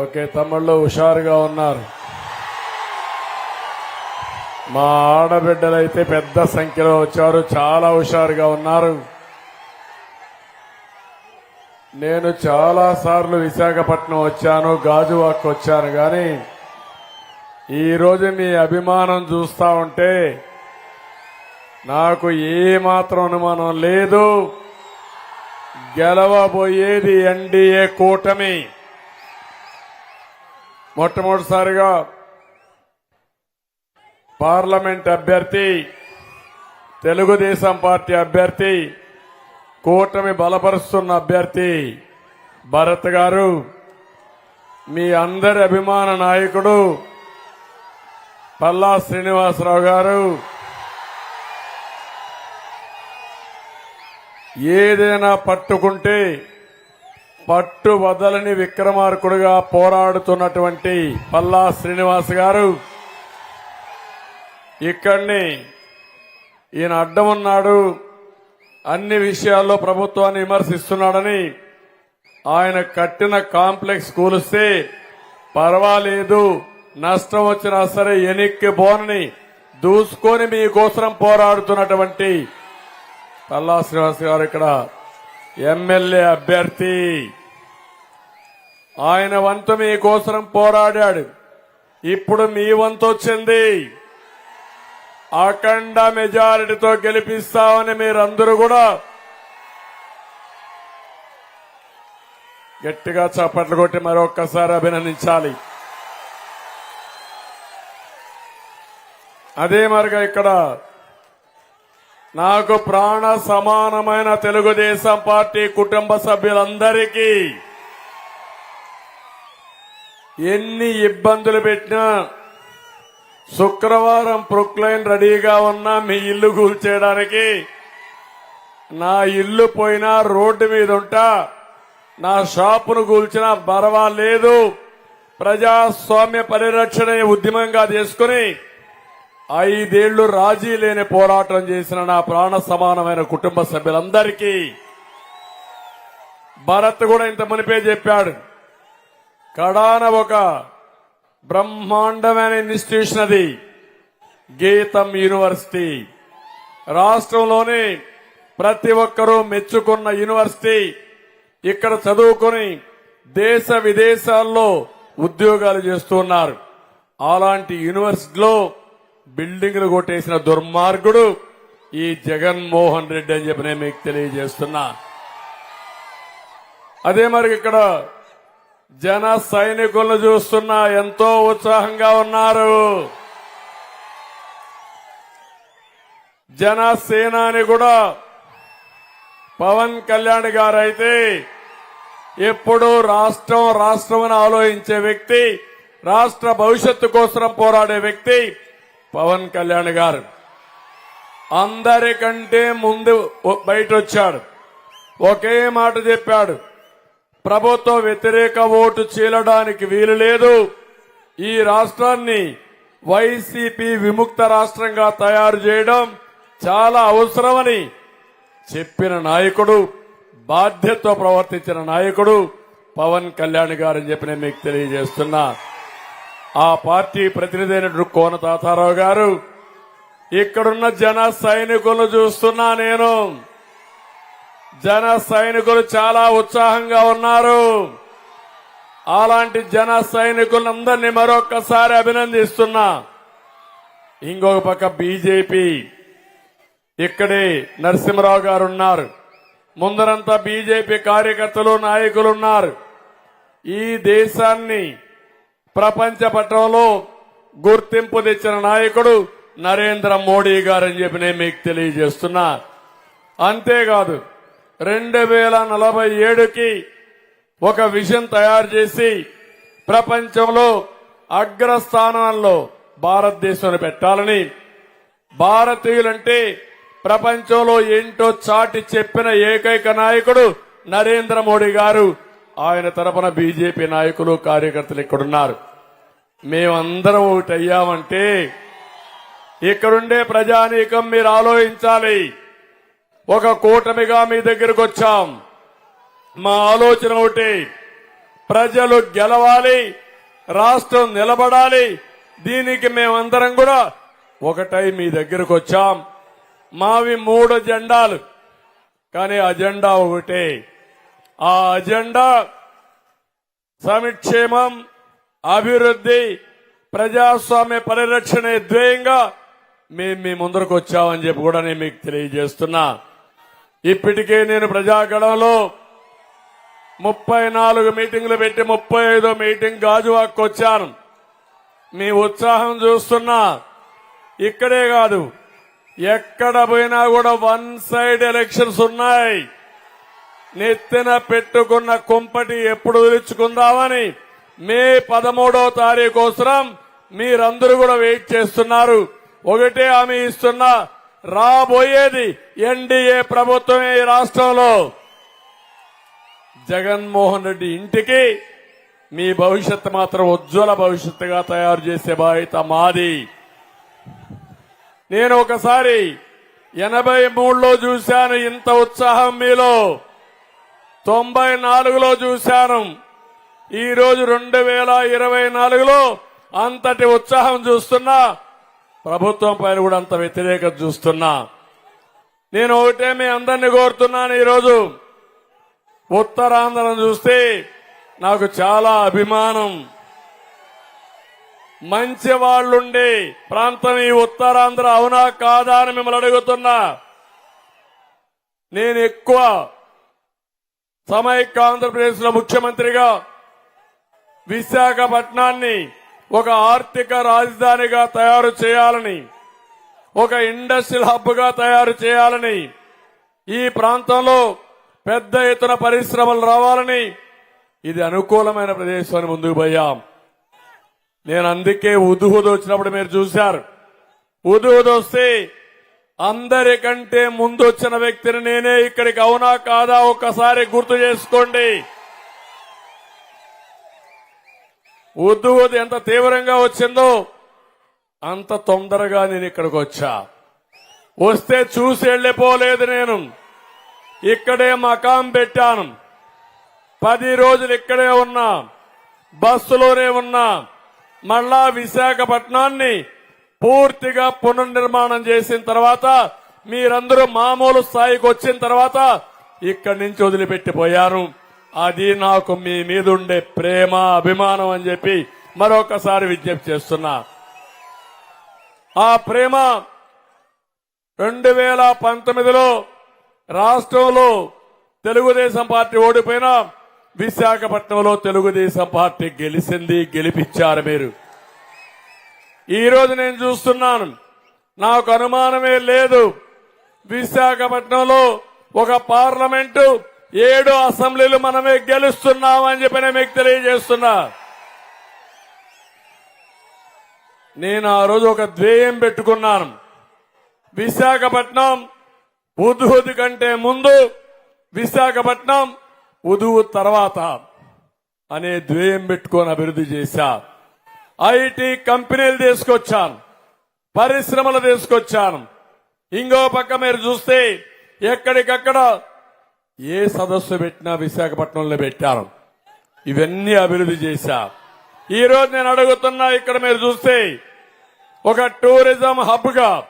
Okay తమ్ముళ్ళు హుషారుగా ఉన్నారు. మా ఆడబిడ్డలైతే పెద్ద సంఖ్యలో వచ్చారు చాలా హుషారుగా ఉన్నారు. నేను చాలా సార్లు విశాఖపట్నం వచ్చాను గాజువాక్ వచ్చాను కానీ ఈరోజు మీ అభిమానం చూస్తా ఉంటే నాకు ఏమాత్రం అనుమానం లేదు. గెలవబోయేది ఎన్డీఏ కూటమి. మొట్టమొదటిసారిగా పార్లమెంట్ అభ్యర్థి తెలుగుదేశం పార్టీ అభ్యర్థి కూటమి బలపరుస్తున్న అభ్యర్థి భరత్ గారు మీ అందరి అభిమాన నాయకుడు పల్లా శ్రీనివాసరావు గారు ఏదైనా పట్టుకుంటే పట్టు వదలని విక్రమార్కుడుగా పోరాడుతున్నటువంటి పల్లా శ్రీనివాస్ గారు ఇక్కడిని ఈయన అడ్డం ఉన్నాడు అన్ని విషయాల్లో ప్రభుత్వాన్ని విమర్శిస్తున్నాడని ఆయన కట్టిన కాంప్లెక్స్ కూలిస్తే పర్వాలేదు నష్టం వచ్చినా సరే ఎనిక్కి బోనని దూసుకొని మీకోసం పోరాడుతున్నటువంటి పల్లా శ్రీనివాస్ గారు ఇక్కడ ఎమ్మెల్యే అభ్యర్థి. ఆయన వంతు మీకోసం పోరాడాడు. ఇప్పుడు మీ వంతు వచ్చింది. అఖండ మెజారిటీతో గెలిపిస్తామని మీరందరూ కూడా గట్టిగా చప్పట్లు కొట్టి మరొక్కసారి అభినందించాలి. అదే మరిగా ఇక్కడ నాకు ప్రాణ సమానమైన తెలుగుదేశం పార్టీ కుటుంబ సభ్యులందరికీ ఎన్ని ఇబ్బందులు పెట్టినా శుక్రవారం ప్రొక్లైన్ రెడీగా ఉన్నా మీ ఇల్లు కూల్చేయడానికి. నా ఇల్లు పోయినా రోడ్డు మీద ఉంటా నా షాపును కూల్చినా పర్వాలేదు. ప్రజాస్వామ్య పరిరక్షణ ఉద్యమంగా చేసుకుని ఐదేళ్ళు రాజీ లేని పోరాటం చేసిన నా ప్రాణ సమానమైన కుటుంబ సభ్యులందరికీ భరత్ కూడా ఇంత మునిపే చెప్పాడు. కడాన ఒక బ్రహ్మాండమైన ఇన్స్టిట్యూషన్ అది గీతం యూనివర్సిటీ. రాష్ట్రంలోని ప్రతి ఒక్కరూ మెచ్చుకున్న యూనివర్సిటీ. ఇక్కడ చదువుకొని దేశ విదేశాల్లో ఉద్యోగాలు చేస్తున్నారు. అలాంటి యూనివర్సిటీలో బిల్డింగ్లు కొట్టేసిన దుర్మార్గుడు ఈ జగన్మోహన్ రెడ్డి అని చెప్పి నేను మీకు తెలియజేస్తున్నా. అదే మరి ఇక్కడ జన సైనికులను చూస్తున్నా ఎంతో ఉత్సాహంగా ఉన్నారు. జనసేనాని కూడా పవన్ కళ్యాణ్ గారైతే ఎప్పుడు రాష్ట్రం రాష్ట్రం అని ఆలోచించే వ్యక్తి రాష్ట్ర భవిష్యత్తు కోసం పోరాడే వ్యక్తి పవన్ కళ్యాణ్ గారు అందరికంటే ముందు బయట వచ్చాడు ఒకే మాట చెప్పాడు. ప్రభుత్వ వ్యతిరేక ఓటు చీలడానికి వీలు లేదు. ఈ రాష్ట్రాన్ని వైసీపీ విముక్త రాష్ట్రంగా తయారు చేయడం చాలా అవసరమని చెప్పిన నాయకుడు బాధ్యత ప్రవర్తించిన నాయకుడు పవన్ కళ్యాణ్ గారని చెప్పి నేను మీకు తెలియజేస్తున్నా. ఆ పార్టీ ప్రతినిధి అయినటువంటి కోన తాతారావు గారు ఇక్కడున్న జన సైనికులు చూస్తున్నా నేను. జన సైనికులు చాలా ఉత్సాహంగా ఉన్నారు. అలాంటి జన సైనికులందరినీ మరొక్కసారి అభినందిస్తున్నా. ఇంకొక పక్క బీజేపీ ఇక్కడే నరసింహరావు గారు ఉన్నారు. ముందరంతా బీజేపీ కార్యకర్తలు నాయకులు ఉన్నారు. ఈ దేశాన్ని ప్రపంచ పట్టణంలో గుర్తింపు తెచ్చిన నాయకుడు నరేంద్ర మోడీ గారని చెప్పి నేను మీకు తెలియజేస్తున్నా. అంతేకాదు రెండు వేల నలభై ఏడుకి ఒక విజన్ తయారు చేసి ప్రపంచంలో అగ్రస్థానంలో భారతదేశాన్ని పెట్టాలని భారతీయులంటే ప్రపంచంలో ఏంటో చాటి చెప్పిన ఏకైక నాయకుడు నరేంద్ర మోడీ గారు. ఆయన తరపున బీజేపీ నాయకులు కార్యకర్తలు ఇక్కడున్నారు. మేమందరం ఒకటి అయ్యామంటే ఇక్కడుండే ప్రజానీకం మీరు ఆలోచించాలి. ఒక కూటమిగా మీ దగ్గరకు వచ్చాం. మా ఆలోచన ఒకటి ప్రజలు గెలవాలి రాష్ట్రం నిలబడాలి దీనికి మేమందరం కూడా ఒకటై మీ దగ్గరకు వచ్చాం. మావి మూడు జెండాలు కానీ అజెండా ఒకటే. ఆ అజెండా సంక్షేమం అభివృద్ధి ప్రజాస్వామ్య పరిరక్షణ ధ్యేయంగా మేము మీ ముందరకు వచ్చామని చెప్పి కూడా నేను మీకు తెలియజేస్తున్నా. ఇప్పటికే నేను ప్రజాగడంలో ముప్పై నాలుగు మీటింగ్లు పెట్టి ముప్పై ఐదో మీటింగ్ గాజువాక్కు వచ్చాను. మీ ఉత్సాహం చూస్తున్నా. ఇక్కడే కాదు ఎక్కడ పోయినా కూడా వన్ సైడ్ ఎలక్షన్స్ ఉన్నాయి. నెత్తిన పెట్టుకున్న కుంపటి ఎప్పుడు వదిలించుకుందామని మే పదమూడవ తారీఖు కోసం మీరందరూ కూడా వెయిట్ చేస్తున్నారు. ఒకటే హామీ ఇస్తున్నా. రాబోయేది ఎన్డీఏ ప్రభుత్వమే ఈ రాష్ట్రంలో. జగన్మోహన్ రెడ్డి ఇంటికి మీ భవిష్యత్తు మాత్రం ఉజ్వల భవిష్యత్తుగా తయారు చేసే బాధ్యత మాది. నేను ఒకసారి ఎనభై మూడులో చూశాను ఇంత ఉత్సాహం మీలో. తొంభై నాలుగులో చూశాను. ఈ రోజు రెండు వేల ఇరవై నాలుగులో అంతటి ఉత్సాహం చూస్తున్నా ప్రభుత్వం పైన కూడా అంత వ్యతిరేకత చూస్తున్నా. నేను ఒకటే మీ అందరినీ కోరుతున్నాను ఈరోజు. ఉత్తరాంధ్రం చూస్తే నాకు చాలా అభిమానం. మంచి వాళ్ళుండే ప్రాంతం ఈ ఉత్తరాంధ్ర అవునా కాదా అని మిమ్మల్ని అడుగుతున్నా. నేను ఎక్కువ సమైక్య ఆంధ్రప్రదేశ్లో ముఖ్యమంత్రిగా విశాఖపట్నాన్ని ఒక ఆర్థిక రాజధానిగా తయారు చేయాలని ఒక ఇండస్ట్రియల్ హబ్గా తయారు చేయాలని ఈ ప్రాంతంలో పెద్ద ఎత్తున పరిశ్రమలు రావాలని ఇది అనుకూలమైన ప్రదేశాన్ని ముందుకు పోయాం. నేను అందుకే ఉదుహుదు వచ్చినప్పుడు మీరు చూశారు. ఉదుహుదు వస్తే అందరికంటే ముందు వచ్చిన వ్యక్తిని నేనే ఇక్కడికి. అవునా కాదా? ఒక్కసారి గుర్తు చేసుకోండి. ఉద్దువుది ఎంత తీవ్రంగా వచ్చిందో అంత తొందరగా నేను ఇక్కడికి వచ్చా. వస్తే చూసి వెళ్ళిపోలేదు నేను. ఇక్కడే మకాం పెట్టాను. పది రోజులు ఇక్కడే ఉన్నా బస్సులోనే ఉన్నా మళ్ళా విశాఖపట్నాన్ని పూర్తిగా పునర్నిర్మాణం చేసిన తర్వాత మీరందరూ మామూలు స్థాయికి వచ్చిన తర్వాత ఇక్కడి నుంచి వదిలిపెట్టిపోయారు. అది నాకు మీ మీద ఉండే ప్రేమ అభిమానం అని చెప్పి మరొకసారి విజ్ఞప్తి చేస్తున్నా. ఆ ప్రేమ రెండు వేల పంతొమ్మిదిలో రాష్ట్రంలో తెలుగుదేశం పార్టీ ఓడిపోయిన విశాఖపట్నంలో తెలుగుదేశం పార్టీ గెలిచింది గెలిపించారు మీరు. ఈరోజు నేను చూస్తున్నాను నాకు అనుమానమే లేదు. విశాఖపట్నంలో ఒక పార్లమెంటు ఏడు అసెంబ్లీలు మనమే గెలుస్తున్నామని చెప్పి నేను మీకు తెలియజేస్తున్నా. నేను ఆ రోజు ఒక ధ్యేయం పెట్టుకున్నాను. విశాఖపట్నం ఉధువుది కంటే ముందు విశాఖపట్నం ఉదువు తర్వాత అనే ధ్యేయం పెట్టుకొని అభివృద్ధి చేశా. ఐటీ కంపెనీలు తీసుకొచ్చాను. పరిశ్రమలు తీసుకొచ్చాను. ఇంకో పక్క మీరు చూస్తే ఎక్కడికక్కడ ఏ సదస్సు పెట్టినా విశాఖపట్నంలో పెట్టారు ఇవన్నీ అభివృద్ధి చేశా. ఈ రోజు నేను అడుగుతున్నా ఇక్కడ మీరు చూస్తే ఒక టూరిజం హబ్గా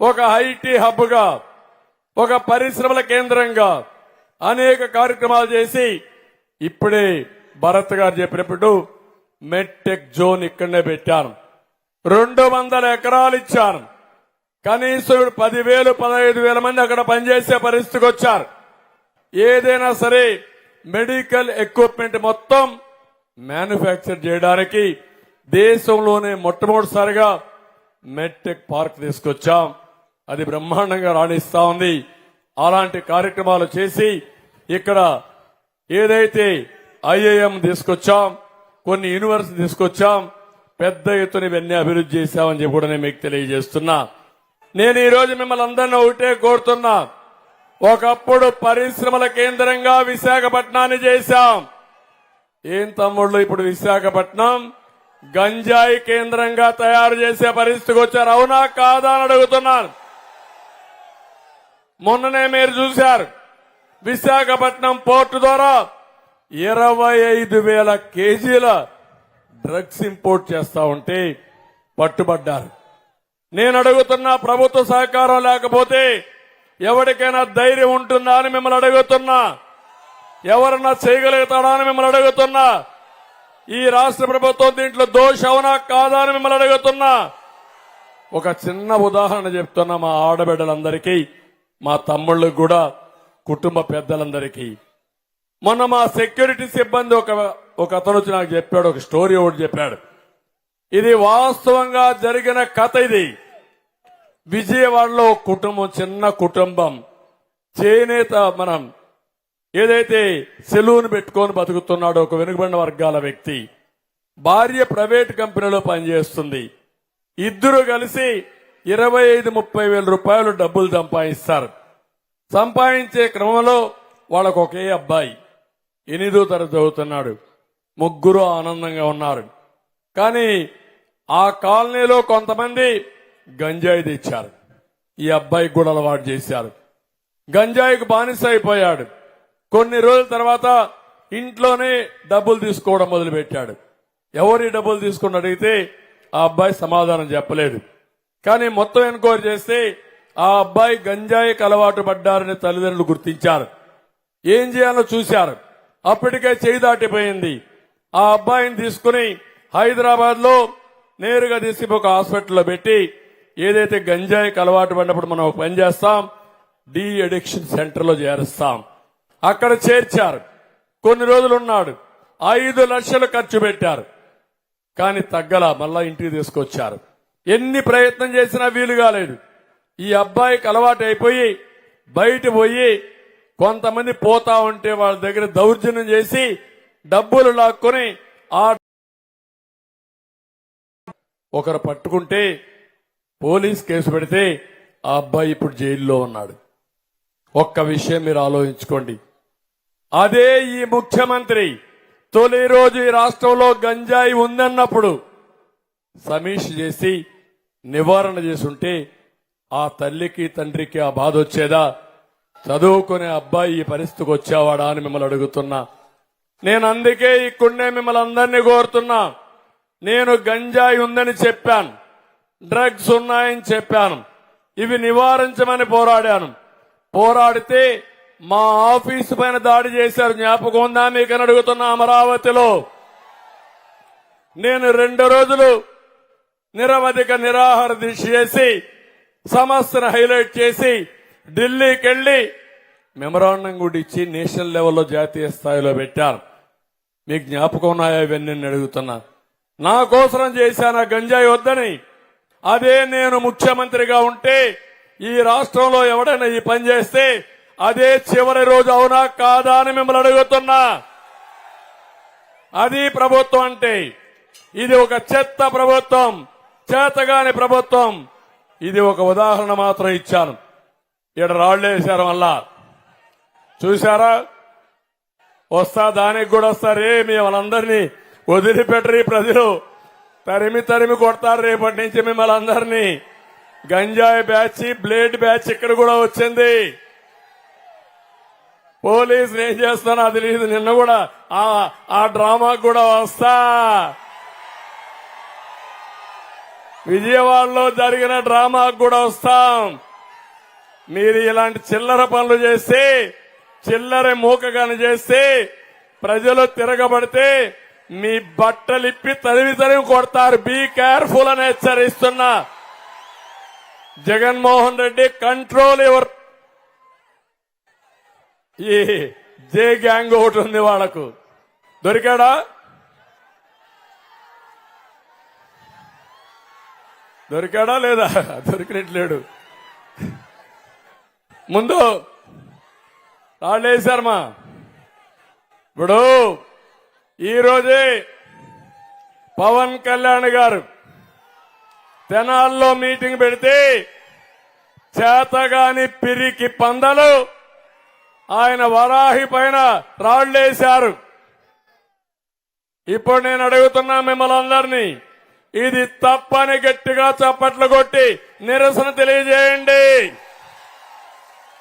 ఒక ఐటీ హబ్గా ఒక పరిశ్రమల కేంద్రంగా అనేక కార్యక్రమాలు చేసి ఇప్పుడే భరత్ గారు చెప్పినప్పుడు మెట్టెక్ జోన్ ఇక్కడనే పెట్టాను. రెండు వందల ఎకరాలు ఇచ్చాను. కనీసం పదివేలు పదహైదు వేల మంది అక్కడ పనిచేసే పరిస్థితికి వచ్చారు. ఏదైనా సరే మెడికల్ ఎక్విప్మెంట్ మొత్తం మ్యానుఫ్యాక్చర్ చేయడానికి దేశంలోనే మొట్టమొదటిసారిగా మెడ్టెక్ పార్క్ తీసుకొచ్చాం. అది బ్రహ్మాండంగా రాణిస్తా ఉంది. అలాంటి కార్యక్రమాలు చేసి ఇక్కడ ఏదైతే ఐఏఎం తీసుకొచ్చాం కొన్ని యూనివర్సిటీ తీసుకొచ్చాం పెద్ద ఎత్తున ఇవన్నీ అభివృద్ధి చేశామని చెప్పి కూడా నేను మీకు తెలియజేస్తున్నా. నేను ఈరోజు మిమ్మల్ని అందరినీ ఒకటే కోరుతున్నా. ఒకప్పుడు పరిశ్రమల కేంద్రంగా విశాఖపట్నాన్ని చేశాం. ఏం తమ్ముళ్ళు ఇప్పుడు విశాఖపట్నం? గంజాయి కేంద్రంగా తయారు చేసే పరిస్థితికి వచ్చారు. అవునా కాదా అని అడుగుతున్నాను మొన్ననే మీరు చూశారు. విశాఖపట్నం పోర్టు ద్వారా ఇరవై ఐదు వేల కేజీల డ్రగ్స్ ఇంపోర్ట్ చేస్తా ఉంటే పట్టుబడ్డారు. నేను అడుగుతున్నా ప్రభుత్వ సహకారం లేకపోతే ఎవరికైనా ధైర్యం ఉంటుందా అని మిమ్మల్ని అడుగుతున్నా? ఎవరన్నా చేయగలుగుతాడా అని మిమ్మల్ని అడుగుతున్నా? ఈ రాష్ట్ర ప్రభుత్వం దీంట్లో దోష అవునా కాదా అని మిమ్మల్ని అడుగుతున్నా? ఒక చిన్న ఉదాహరణ చెప్తున్నా మా ఆడబిడ్డలందరికీ మా తమ్ముళ్ళకు కూడా కుటుంబ పెద్దలందరికీ. మొన్న మా సెక్యూరిటీ సిబ్బంది ఒక ఒక అతను వచ్చి నాకు చెప్పాడు ఒక స్టోరీ ఒకటి చెప్పాడు. ఇది వాస్తవంగా జరిగిన కథ ఇది. విజయవాడలో కుటుంబం చిన్న కుటుంబం. చేనేత మనం ఏదైతే సెలూన్ పెట్టుకొని బతుకుతున్నాడో ఒక వెనుకబడిన వర్గాల వ్యక్తి. భార్య ప్రైవేట్ కంపెనీలో పనిచేస్తుంది. ఇద్దరు కలిసి ఇరవై ఐదు ముప్పై వేల రూపాయలు డబ్బులు సంపాదిస్తారు. సంపాదించే క్రమంలో వాళ్ళకు ఒకే అబ్బాయి. ఎనిమిదో తరగతి చదువుతున్నాడు. ముగ్గురు ఆనందంగా ఉన్నారు. కానీ ఆ కాలనీలో కొంతమంది గంజాయి తెచ్చారు. ఈ అబ్బాయికి కూడా అలవాటు చేశారు. గంజాయికి బానిస అయిపోయాడు. కొన్ని రోజుల తర్వాత ఇంట్లోనే డబ్బులు తీసుకోవడం మొదలుపెట్టాడు. ఎవరి డబ్బులు తీసుకుని అడిగితే ఆ అబ్బాయి సమాధానం చెప్పలేదు. కానీ మొత్తం ఎన్క్వైరీ చేస్తే ఆ అబ్బాయి గంజాయికి అలవాటు పడ్డారని తల్లిదండ్రులు గుర్తించారు. ఏం చేయాలో చూశారు. అప్పటికే చేయి దాటిపోయింది. ఆ అబ్బాయిని తీసుకుని హైదరాబాద్లో నేరుగా తీసుకు ఒక హాస్పిటల్లో పెట్టి ఏదైతే గంజాయికి అలవాటు పడినప్పుడు మనం ఒక పని చేస్తాం డి అడిక్షన్ సెంటర్లో చేరుస్తాం. అక్కడ చేర్చారు. కొన్ని రోజులు ఉన్నాడు. ఐదు లక్షలు ఖర్చు పెట్టారు. కానీ తగ్గల మళ్ళా ఇంటికి తీసుకొచ్చారు. ఎన్ని ప్రయత్నం చేసినా వీలు కాలేదు. ఈ అబ్బాయికి అలవాటు అయిపోయి బయట పోయి కొంతమంది పోతా ఉంటే వాళ్ళ దగ్గర దౌర్జన్యం చేసి డబ్బులు లాక్కొని ఆ ఒకరు పట్టుకుంటే పోలీస్ కేసు పెడితే ఆ అబ్బాయి ఇప్పుడు జైల్లో ఉన్నాడు. ఒక్క విషయం మీరు ఆలోచించుకోండి. అదే ఈ ముఖ్యమంత్రి తొలి రోజు ఈ రాష్ట్రంలో గంజాయి ఉందన్నప్పుడు సమీక్ష చేసి నివారణ చేసుంటే ఆ తల్లికి తండ్రికి ఆ బాధ వచ్చేదా? చదువుకునే అబ్బాయి ఈ పరిస్థితికి వచ్చేవాడా అని మిమ్మల్ని అడుగుతున్నా. నేను అందుకే ఇక్కడనే మిమ్మల్ని అందరినీ కోరుతున్నా. నేను గంజాయి ఉందని చెప్పాను. డ్రగ్స్ ఉన్నాయని చెప్పాను. ఇవి నివారించమని పోరాడాను. పోరాడితే మా ఆఫీసు పైన దాడి చేశారు. జ్ఞాపకం ఉందా మీకని అడుగుతున్న అడుగుతున్నా అమరావతిలో? నేను రెండు రోజులు నిరవధిక నిరాహార దీక్ష చేసి సమస్యను హైలైట్ చేసి ఢిల్లీకి వెళ్ళి మెమరాండం కూడా ఇచ్చి నేషనల్ లెవెల్లో జాతీయ స్థాయిలో పెట్టారు మీకు జ్ఞాపకం ఉన్నాయా? ఇవన్నీ నేను అడుగుతున్నా. నా కోసరం చేశాను. ఆ గంజాయి వద్దని అదే నేను ముఖ్యమంత్రిగా ఉంటే ఈ రాష్ట్రంలో ఎవడైనా ఈ పని చేస్తే అదే చివరి రోజు అవునా కాదా అని మిమ్మల్ని అడుగుతున్నా. అది ప్రభుత్వం అంటే ఇది ఒక చెత్త ప్రభుత్వం చేతగాని ప్రభుత్వం. ఇది ఒక ఉదాహరణ మాత్రం ఇచ్చాను. ఇక్కడ రాళ్ళు వేశారు మళ్ళా. చూశారా? వస్తా దానికి కూడా వస్తారే ఏ మిమ్మల్ని వదిలిపెట్టరు ప్రజలు. తరిమి తరిమి కొడతారు రేపటి నుంచి మిమ్మల్ని అందరినీ. గంజాయి బ్యాచ్ బ్లేడ్ బ్యాచ్ ఇక్కడ కూడా వచ్చింది. పోలీసులు ఏం చేస్తానో అది లేదు నిన్న కూడా ఆ ఆ డ్రామాకు కూడా వస్తా. విజయవాడలో జరిగిన డ్రామాకు కూడా వస్తాం. మీరు ఇలాంటి చిల్లర పనులు చేస్తే చిల్లర మూకగాని చేస్తే ప్రజలు తిరగబడితే మీ బట్టలిప్పి తరివి తరివి కొడతారు. బీ కేర్ఫుల్ అని హెచ్చరిస్తున్నా. జగన్మోహన్ రెడ్డి కంట్రోల్ ఎవరు? ఈ జే గ్యాంగ్ ఒకటి ఉంది వాళ్ళకు దొరికాడా? దొరికాడా లేదా? దొరికినట్లేడు. ముందు రాళ్ళేశారమ్మా. ఇప్పుడు ఈరోజే పవన్ కళ్యాణ్ గారు తెనాల్లో మీటింగ్ పెడితే చేతగాని పిరికి పందలు ఆయన వరాహి పైన రాళ్ళేశారు. ఇప్పుడు నేను అడుగుతున్నా మిమ్మల్ని అందరినీ ఇది తప్పని గట్టిగా చప్పట్లు కొట్టి నిరసన తెలియజేయండి.